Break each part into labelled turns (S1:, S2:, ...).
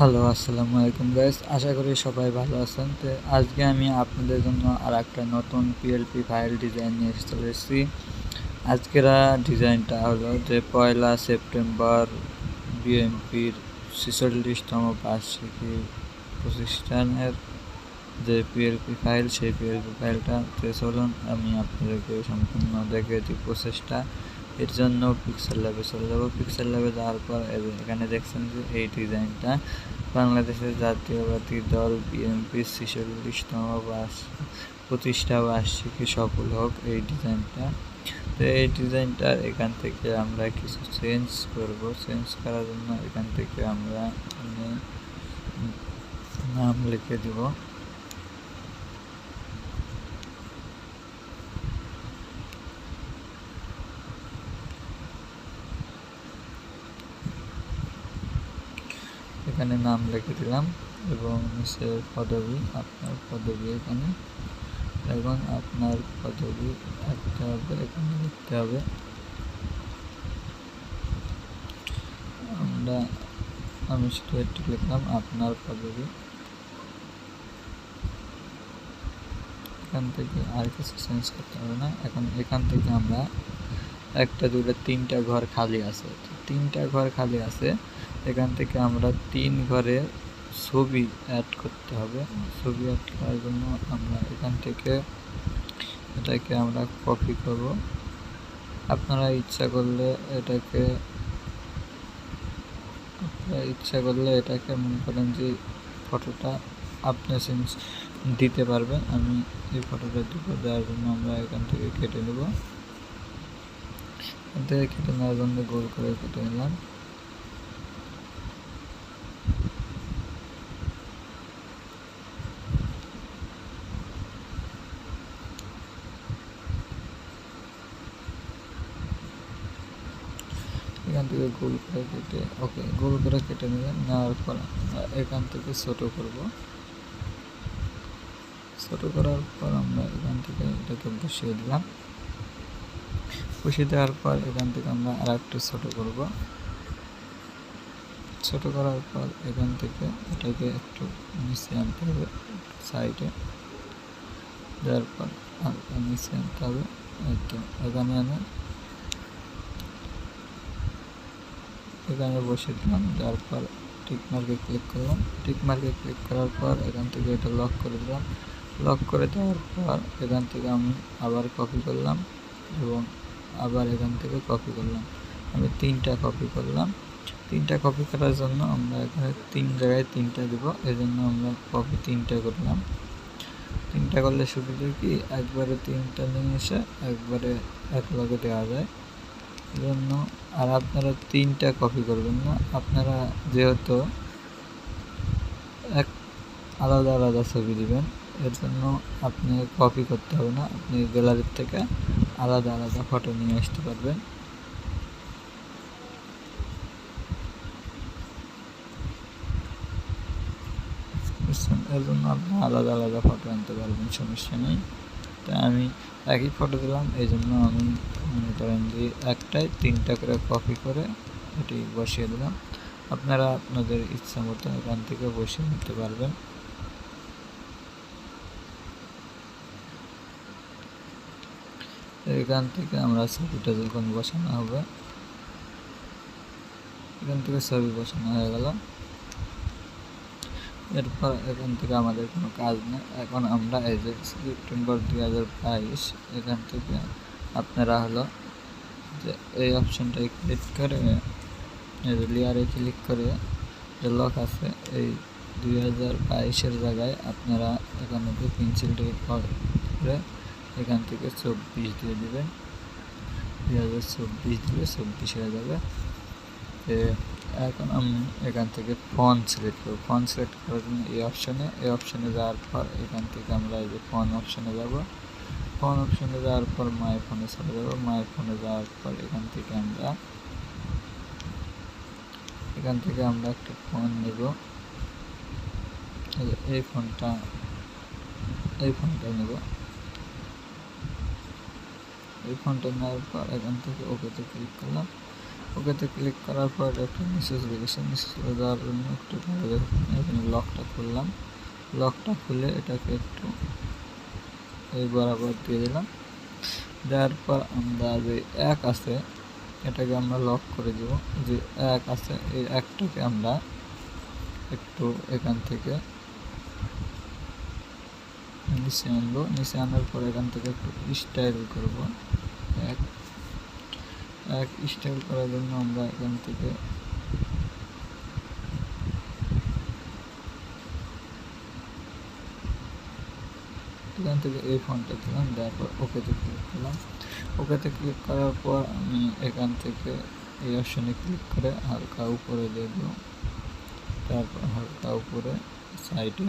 S1: Hello, আসসালামু আলাইকুম guys আশা করি সবাই ভালো আছেন। তো আজকে আমি আপনাদের জন্য আর একটা নতুন পিএলপি ফাইল ডিজাইন নিয়ে চলে এসেছি। আজকের ডিজাইনটা হলো যে পয়লা সেপ্টেম্বর বিএমপির ছেচল্লিশতম বার্ষিকী প্রতিষ্ঠানের যে পিএলপি ফাইল সেই পিএলপি ফাইলটা তো চলুন আমি আপনাদেরকে সম্পূর্ণ দেখে দিই প্রসেসটা। এর জন্য পিক্সেল ল্যাবে চলে যাব। পিক্সেল ল্যাবে যাওয়ার পর এখানে দেখছেন যে এই ডিজাইনটা বাংলাদেশের জাতীয়বাদী দল বিএনপির ছেচল্লিশতম প্রতিষ্ঠা বার্ষিকী সফল হোক এই ডিজাইনটা। তো এই ডিজাইনটার এখান থেকে আমরা কিছু চেঞ্জ করব। চেঞ্জ করার জন্য এখান থেকে আমরা নাম লিখে দিব। এখানে নাম লিখে দিলাম এবং নিচে পদবি, আপনার পদবি এখানে। এবং আপনার পদবি থাকতে হবে, এখানে লিখতে হবে। আমরা, আমি শুধু একটু লিখলাম, আপনার পদবি। এখান থেকে আর কিছু চেঞ্জ করতে হবে না। এখন এখান থেকে আমরা একটা দুটো তিনটা ঘর খালি আছে। তিনটা ঘর খালি আছে। এখান থেকে আমরা তিন ঘরে ছবি অ্যাড করতে হবে। ছবি অ্যাড করার জন্য আমরা এখান থেকে এটাকে আমরা কপি করব। আপনারা ইচ্ছা করলে এটাকে, আপনারা ইচ্ছা করলে এটাকে মনে করেন যে ফটোটা আপনি চেঞ্জ দিতে পারবেন, আমি এই ফটোটা দুটো দেওয়ার জন্য আমরা এখান থেকে কেটে নেব। এখান থেকে কেটে নেওয়ার জন্য গোল করে কেটে নিলাম এখান থেকে গোল করে কেটে, ওকে, গোল করে কেটে নেবেন নেওয়ার পর এখান থেকে ছোট করব। ছোট করার পর আমরা এখান থেকে এটাকে বসিয়ে দিলাম। বসিয়ে দেওয়ার পর এখান থেকে আমরা আর একটু ছোটো করব। ছোট করার পর এখান থেকে এটাকে একটু নিচে আনতে হবে, সাইডে। দেওয়ার পর নিচে আনতে হবে। এখানে আনে এখানে বসে দিলাম, দেওয়ার পর টিক মার্কে ক্লিক করলাম। টিক মার্কে ক্লিক করার পর এখান থেকে এটা লক করে দিলাম। লক করে দেওয়ার পর এখান থেকে আমি আবার কপি করলাম এবং আবার এখান থেকে কপি করলাম। আমি তিনটা কপি করলাম। তিনটা কপি করার জন্য আমরা এখানে তিন জায়গায় তিনটা দেব এই জন্য আমরা কপি তিনটা করলাম। তিনটা করলে সুবিধা কি? একবারে তিনটা নিয়ে এসে একবারে এক লগে দেওয়া যায়। জন্য। আর আপনারা তিনটা কপি করবেন না। আপনারা যেহেতু এক আলাদা আলাদা ছবি দিবেন, এর জন্য আপনি কপি করতে হবে না। আপনি গ্যালারির থেকে আলাদা আলাদা ফটো নিয়ে আসতে পারবেন। এর জন্য আপনি আলাদা আলাদা ফটো আনতে পারবেন, সমস্যা নেই। তাই আমি একই ফটো দিলাম এই জন্য আমি মনে করেন যে একটাই তিনটা করে কপি করে এটি বসিয়ে দিলাম। আপনারা আপনাদের ইচ্ছা মতো এখান থেকে বসিয়ে নিতে পারবেন। এখান থেকে আমরা ছবিটা যখন বসানো হবে, এখান থেকে ছবি বসানো হয়ে গেল। এরপর এখান থেকে আমাদের কোনো কাজ নেই। এখন আমরা এই যে সেপ্টেম্বর দুই হাজার বাইশ, এখান থেকে আপনারা হলো যে এই অপশনটায় ক্লিক করে, এই যে লেয়ারে ক্লিক করে যে লক আছে, এই দুই হাজার বাইশের জায়গায় আপনারা এখানে যে পেন্সিলটাকে করে এখান থেকে চব্বিশ দিয়ে দেবেন। দুই হাজার চব্বিশ দিলে চব্বিশ হয়ে যাবে। এখন আমি এখান থেকে ফোন সিলেক্ট করব। ফোন সিলেক্ট করার জন্য এই অপশানে এই অপশানে যাওয়ার পর এখান থেকে আমরা এই যে ফোন অপশানে যাব। ফোন অপশানে যাওয়ার পর মাই ফোনে চলে যাব। মাই ফোনে যাওয়ার পর এখান থেকে আমরা, এখান থেকে আমরা একটা ফোন নেব। এই ফোনটা এই ফোনটা নেব। এই ফোনটা নেওয়ার পর এখান থেকে ওকেতে ক্লিক করলাম। ওকেতে ক্লিক করার পর একটা মেসেজ লেগেছে মেসেজ দেওয়ার জন্য একটু এখানে লকটা খুললাম। লকটা খুলে এটাকে একটু এই বরাবর দিয়ে দিলাম। দেওয়ার পর আমরা যে এক আছে, এটাকে আমরা লক করে দেব। যে এক আছে, এই একটাকে আমরা একটু এখান থেকে নিচে আনব। নিচে আনার পর এখান থেকে একটু স্টাইল করব। এক স্টাইল করার জন্য আমরা এখান থেকে এখান থেকে এই ফোনটা দিলাম দেওয়ার পর ওকেতে ক্লিক করলাম। ওকেতে ক্লিক করার পর আমি এখান থেকে এই অপশনে ক্লিক করে হালকা উপরে দেব তারপর হালকা উপরে সাইডে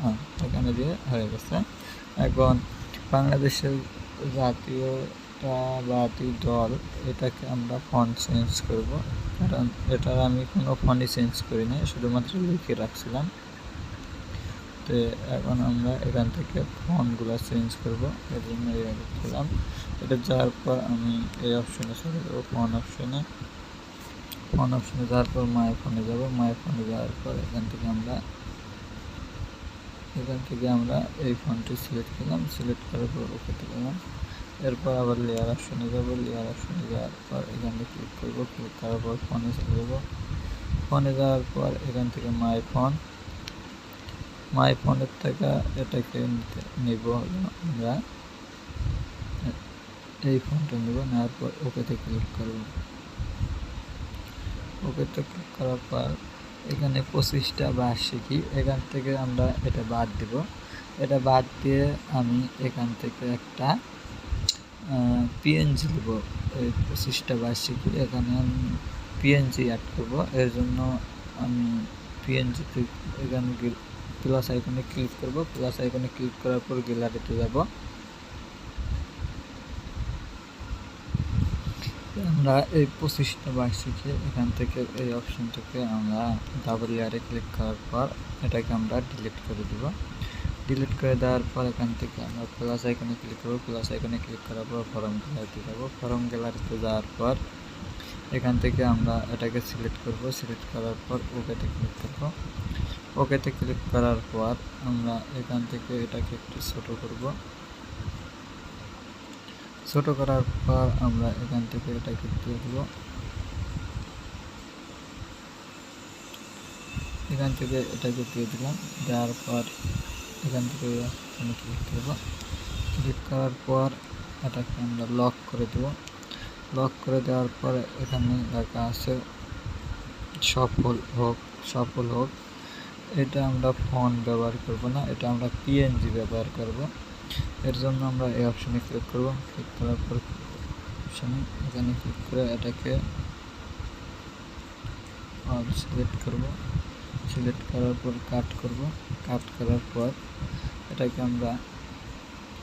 S1: হ্যাঁ এখানে দিয়ে হয়ে গেছে। এখন বাংলাদেশের জাতীয়তাবাদী দল এটাকে আমরা ফন্ট চেঞ্জ করব। কারণ এটা আমি কোনো ফন্টই চেঞ্জ করি নাই, শুধুমাত্র লিখে রাখছিলাম। তো এখন আমরা এখান থেকে ফন্টগুলো চেঞ্জ করব, এর জন্য খেলাম এটা যাওয়ার পর আমি এই অপশনে চলে যাব ফোন অপশনে ফোন অপশনে যাওয়ার পর মায়ের ফোনে যাব। মায়ের ফোনে যাওয়ার পর এখান থেকে আমরা, এখান থেকে আমরা এই ফোনটি সিলেক্ট করলাম। সিলেক্ট করার পর ওকে দিলাম। এরপর আবার লেয়ার অপশনে যাব লেয়ার অপশনে যাওয়ার পর এখানে ক্লিক করব ক্লিক করার পর ফোনে চলে যাব। ফোনে যাওয়ার পর এখান থেকে মাই ফোন মাই ফোনের থেকে এটাকে নিব, আমরা এই ফোনটা নেব, নেওয়ার পর ওকেতে ক্লিক করব। ওকেতে ক্লিক করার পর এখানে পঁচিশটা বার্ষিকী এখান থেকে আমরা এটা বাদ দিব। এটা বাদ দিয়ে আমি এখান থেকে একটা পিএনজি দেবো, এই পঁচিশটা বার্ষিকী এখানে আমি পিএনজি অ্যাড করব। এর জন্য আমি পিএনজি এখানে প্লাস আইকনে ক্লিক করব। প্লাস আইকনে ক্লিক করার পর গ্যালারিতে যাব। আমরা এই পঁচিশটা বার্ষিকী এখান থেকে এই অপশন থেকে আমরা ডাবল ইয়ারে ক্লিক করার পর এটাকে আমরা ডিলিট করে দিব। ডিলিট করে দেওয়ার পর এখান থেকে আমরা প্লাস আইকনে ক্লিক করব প্লাস আইকনে ক্লিক করার পর ফরম গ্যালারিতে যাব। ফরম গ্যালারিতে যাওয়ার পর এখান থেকে আমরা এটাকে সিলেক্ট করব। সিলেক্ট করার পর ওকেতে ক্লিক করব। ওকেতে ক্লিক করার পর আমরা এখান থেকে এটাকে একটু ছোট করব। ছোট করার পর আমরা এখান থেকে এটাকে দেব এখান থেকে এটাকে দিয়ে দিলাম। দেওয়ার পর এখান থেকে আমি ক্লিক করব। ক্লিক করার পর এটাকে আমরা লক করে দেব। লক করে দেওয়ার পর এখানে লেখা আছে, সফল হোক সফল হোক। এটা আমরা ফোন ব্যবহার করব না, এটা আমরা পিএনজি ব্যবহার করব। এর জন্য আমরা এই অপশানে ক্লিক করব। ক্লিক করার পর অপশানে এখানে ক্লিক করে এটাকে সিলেক্ট করব। সিলেক্ট করার পর কাট করব। কাট করার পর এটাকে আমরা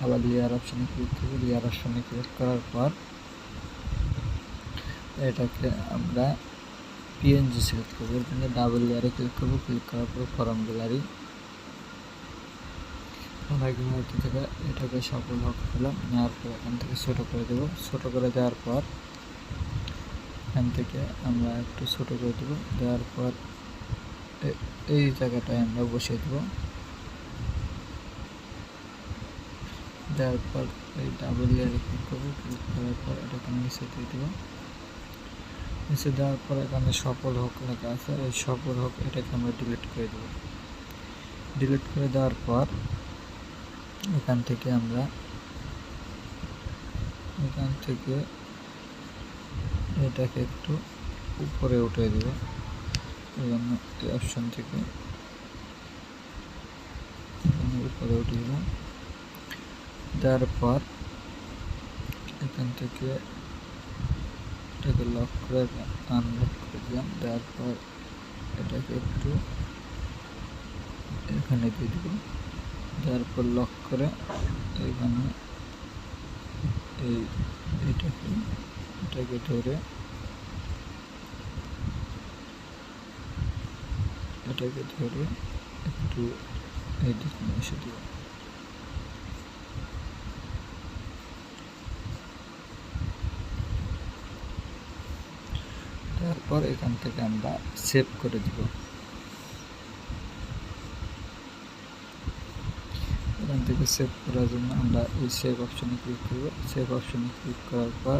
S1: আবার লেয়ার অপশানে ক্লিক করব। লেয়ার অপশানে ক্লিক করার পর এটাকে আমরা পিএনজি সিলেক্ট করব। এখানে ডাবল লেয়ারে ক্লিক করব। ক্লিক করার পর ফরম গ্যালারি থেকে এটাকে সফল হোক পেলাম নেওয়ার পর এখান থেকে ছোটো করে দেবো। ছোটো করে দেওয়ার পর এখান থেকে আমরা একটু ছোটো করে দেবো। দেওয়ার পর এই জায়গাটায় আমরা বসিয়ে দেবো। দেওয়ার পর এই ডাবল লেয়ারে ক্লিক করব। ক্লিক করার পর এটাকে নিচে দিয়ে দেবো। নিচে দেওয়ার পর এখানে সফল হোক লেখা আছে। এই সফল হোক এটাকে আমরা ডিলিট করে দেবো। ডিলিট করে দেওয়ার পর এখান থেকে আমরা এখান থেকে এটাকে একটু উপরে উঠে দেবো। জন্য এই অপশন থেকে উপরে উঠে দিলাম। দেওয়ার পর এখান থেকে এটাকে লক করে আনলক করে দিলাম। দেওয়ার পর এটাকে একটু এখানে দিয়ে দিব দেওয়ার পর লক করে এখানে এই এটাকে এটাকে ধরে এটাকে ধরে একটু এই দিকে এসে দিব পর এখান থেকে আমরা সেভ করে দিব। এখান থেকে সেভ করার জন্য আমরা এই সেভ অপশনে ক্লিক করব। সেভ অপশনে ক্লিক করার পর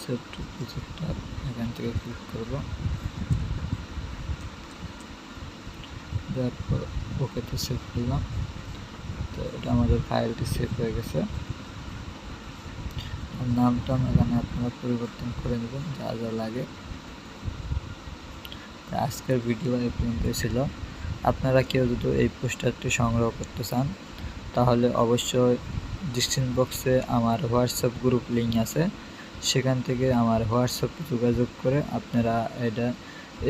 S1: সেভ টু প্রজেক্টার এখান থেকে ক্লিক করব। দেওয়ার ওকেতে সেভ করলাম। তো এটা আমাদের ফাইলটি সেভ হয়ে গেছে। নামটা এখানে আপনারা পরিবর্তন করে নেবেন, যা যা লাগে। আজকের ভিডিও এই পর্যন্ত ছিল। আপনারা কেউ যদি এই পোস্টারটি সংগ্রহ করতে চান, তাহলে অবশ্যই ডিসক্রিপশন বক্সে আমার হোয়াটসঅ্যাপ গ্রুপ লিঙ্ক আছে। সেখান থেকে আমার হোয়াটসঅ্যাপে যোগাযোগ করে আপনারা এটা,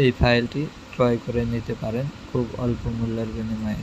S1: এই ফাইলটি ক্রয় করে নিতে পারেন খুব অল্প মূল্যের বিনিময়ে।